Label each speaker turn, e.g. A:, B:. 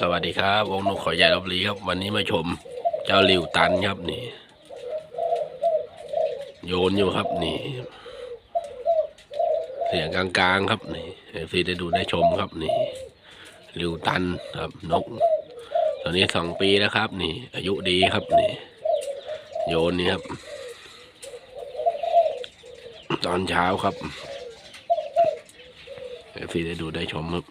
A: สวัสดีครับวงนกขอใหญ่ลบลีครับ วันนี้มาชมเจ้าหลิวตันครับนี่ โยนอยู่ครับนี่ เสียงกลางๆครับนี่เอฟซีได้ดูได้ชมครับนี่หลิวตันครับนกตอนนี้สองปีแล้วครับ นี่ อายุดีครับนี่ โยนนี่ครับ ตอนเช้าครับเอฟซีได้ดูได้ชมครับ